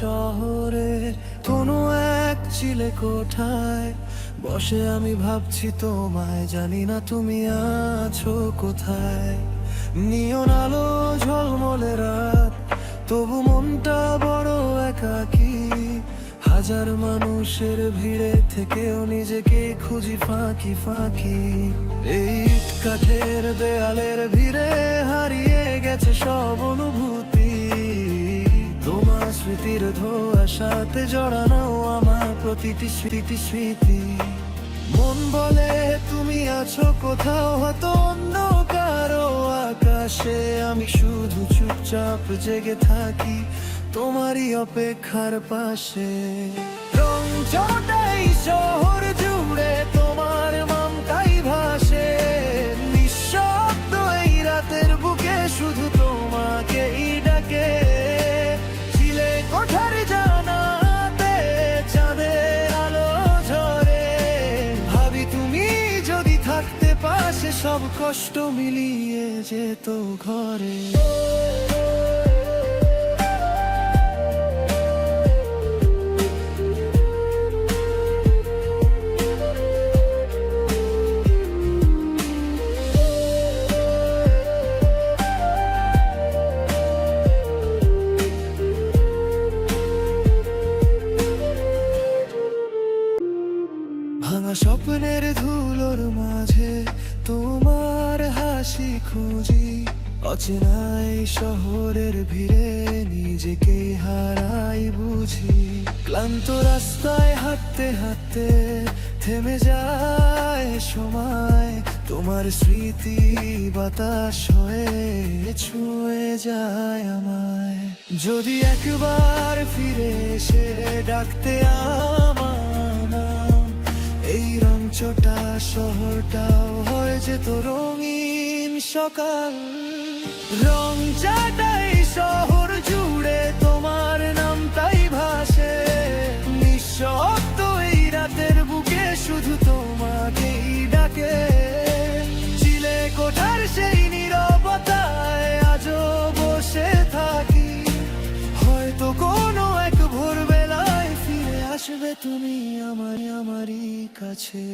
শহরের কোনো এক চিলে কোঠায়। বসে আমি ভাবছি, তোমায় জানি না তুমি আছো কোথায়। নিয়ন আলো ঝলমলে রাত, তবু মনটা বড় একাকী। হাজার মানুষের ভিড়ে থেকেও নিজেকে খুঁজি ফাঁকি ফাঁকি। এই কাঠের দেয়ালের ভিড়ে হারিয়ে গেছে সব তোমার সাথে জড়ানো আমার প্রতিটি স্মৃতি স্মৃতি। মন বলে, তুমি আছো কোথাও? হয়তো অন্য কারও আকাশে। আমি শুধু চুপচাপ জেগে থাকি তোমারই অপেক্ষার পাশে। রং চটাই শহর সব কষ্ট মিলিয়ে যেত ঘরে। ভাঙা স্বপ্নের ধুলোর মাঝে অচেনাই শহরের ভিড়ে নিজেকে হারাই বুঝি। ক্লান্ত রাস্তায় হাঁটতে হাঁটতে থেমে যায় সময়। তোমার স্মৃতি বাতাস হয়ে ছুঁয়ে যায় আমায়। যদি একবার ফিরে এসে ডাকতে আমার এই রংচটা শহরটাও হয়ে যেত রঙিন সকাল। রং শহর জুড়ে তোমার নাম ভাসে। নিঃশব্দ বুকে শুধু তোমাকেই ডাকে। চিলে কোঠার সেই নীরবতায় বসে থাকি। হয়তো কোনো এক ভোরবেলায় ফিরে আসবে তুমি আমার আমারই কাছে।